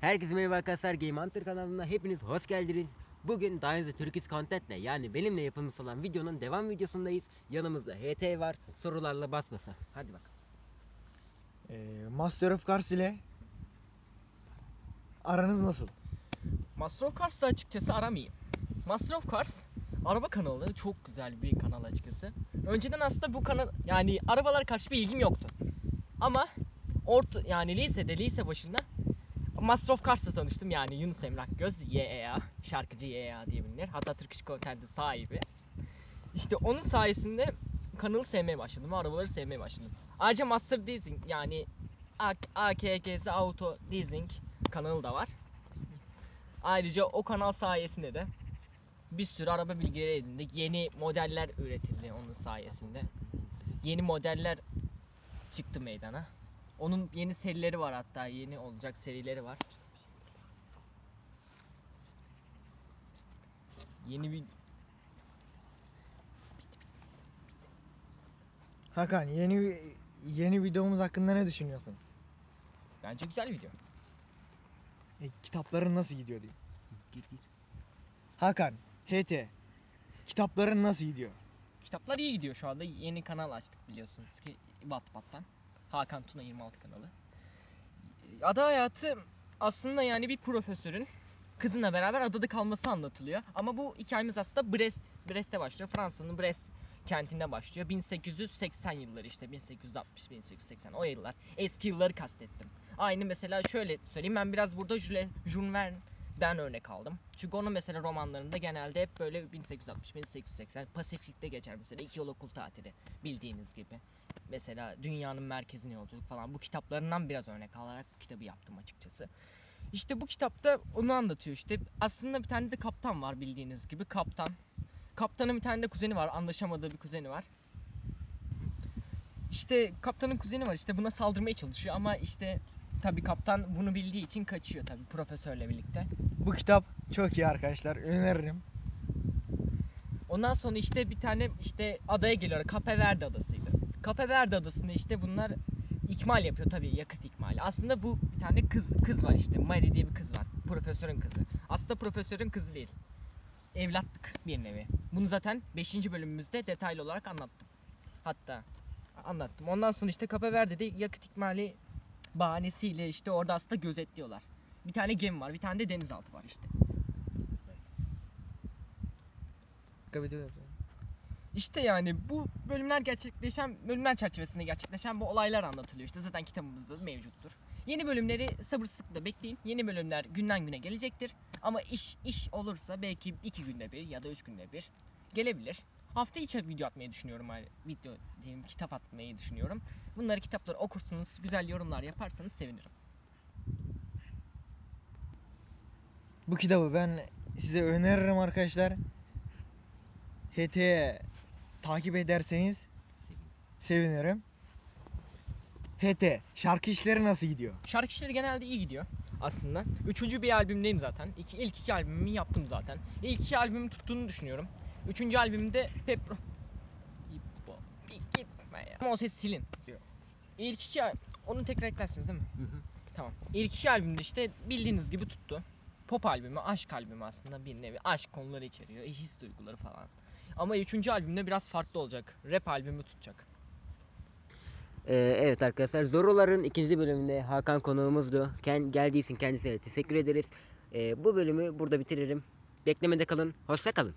Herkese merhaba arkadaşlar Game Hunter kanalına hepiniz hoş geldiniz. Bugün Dinosaur Turkish Content'le yani benimle yapılmış olan videonun devam videosundayız. Yanımızda HT var sorularla basmasa. Hadi bak. Ee, Master of Cars ile aranız nasıl? Master of Cars'la açıkçası aramayayım. Master of Cars araba kanalı çok güzel bir kanal açıkçası. Önceden aslında bu kanal yani arabalar karşı bir ilgim yoktu. Ama orta yani lisede lise başında Master of Cars'la tanıştım yani Yunus Emrah Göz YEA şarkıcı YEA diye bilinir. Hatta Turkish Content'in sahibi. İşte onun sayesinde kanalı sevmeye başladım arabaları sevmeye başladım. Ayrıca Master Leasing yani AKGZ Auto Leasing kanalı da var. Ayrıca o kanal sayesinde de bir sürü araba bilgileri edindik. Yeni modeller üretildi onun sayesinde. Yeni modeller çıktı meydana. Onun yeni serileri var hatta yeni olacak serileri var. Yeni bir Hakan yeni yeni videomuz hakkında ne düşünüyorsun? bence güzel video. E, kitapların nasıl gidiyor diye. Gir gir. Hakan, HT. Kitapların nasıl gidiyor? Kitaplar iyi gidiyor şu anda. Yeni kanal açtık biliyorsunuz ki Wattpad'dan. Hakan Tuna 26 kanalı. Ada hayatı aslında yani bir profesörün kızına beraber adada kalması anlatılıyor. Ama bu hikayemiz aslında Brest, Brest'te başlıyor. Fransa'nın Brest kentinde başlıyor. 1880 yılları işte 1860-1880 o yıllar. Eski yılları kastettim. Aynı mesela şöyle söyleyeyim ben biraz burada Jules, Jules Verne'den örnek aldım. Çünkü onun mesela romanlarında genelde hep böyle 1860-1880 Pasifik'te geçer mesela iki yol okul tatili bildiğiniz gibi. Mesela dünyanın merkezine yolculuk falan bu kitaplarından biraz örnek alarak bu kitabı yaptım açıkçası. İşte bu kitapta onu anlatıyor işte. Aslında bir tane de kaptan var bildiğiniz gibi kaptan. Kaptanın bir tane de kuzeni var anlaşamadığı bir kuzeni var. İşte kaptanın kuzeni var işte buna saldırmaya çalışıyor ama işte tabii kaptan bunu bildiği için kaçıyor tabii profesörle birlikte. Bu kitap çok iyi arkadaşlar. Öneririm. Ondan sonra işte bir tane işte adaya geliyor. Cape Verde adasıydı. Cape Verde adasında işte bunlar ikmal yapıyor tabii yakıt ikmali. Aslında bu bir tane kız kız var işte. Mary diye bir kız var. Profesörün kızı. Aslında profesörün kızı değil. Evlatlık bir nevi. Bunu zaten 5. bölümümüzde detaylı olarak anlattım. Hatta anlattım. Ondan sonra işte Cape Verde'de yakıt ikmali bahanesiyle işte orada aslında gözetliyorlar. Bir tane gemi var, bir tane de denizaltı var işte. İşte yani bu bölümler gerçekleşen bölümler çerçevesinde gerçekleşen bu olaylar anlatılıyor. İşte zaten kitabımızda da mevcuttur. Yeni bölümleri sabırsızlıkla bekleyin. Yeni bölümler günden güne gelecektir. Ama iş iş olursa belki iki günde bir ya da üç günde bir gelebilir. Hafta içi video atmayı düşünüyorum. Yani video diyeyim kitap atmayı düşünüyorum. Bunları kitapları okursunuz, güzel yorumlar yaparsanız sevinirim. Bu kitabı ben size öneririm arkadaşlar. HT'ye takip ederseniz sevinirim. HT, şarkı işleri nasıl gidiyor? Şarkı işleri genelde iyi gidiyor aslında. Üçüncü bir albümdeyim zaten. İki, ilk iki albümümü yaptım zaten. İlk iki albümüm tuttuğunu düşünüyorum. Üçüncü albümde bir gitme ya. Ama o ses silin. İlk iki Onu tekrar eklersiniz değil mi? Hı hı. Tamam. İlk iki albümde işte bildiğiniz gibi tuttu. Pop albümü, aşk albümü aslında bir nevi. Aşk konuları içeriyor, his duyguları falan. Ama üçüncü albümde biraz farklı olacak. Rap albümü tutacak. Ee, evet arkadaşlar Zoroların ikinci bölümünde Hakan konuğumuzdu. Ken, geldiği için kendisine teşekkür ederiz. Ee, bu bölümü burada bitiririm. Beklemede kalın. Hoşça kalın.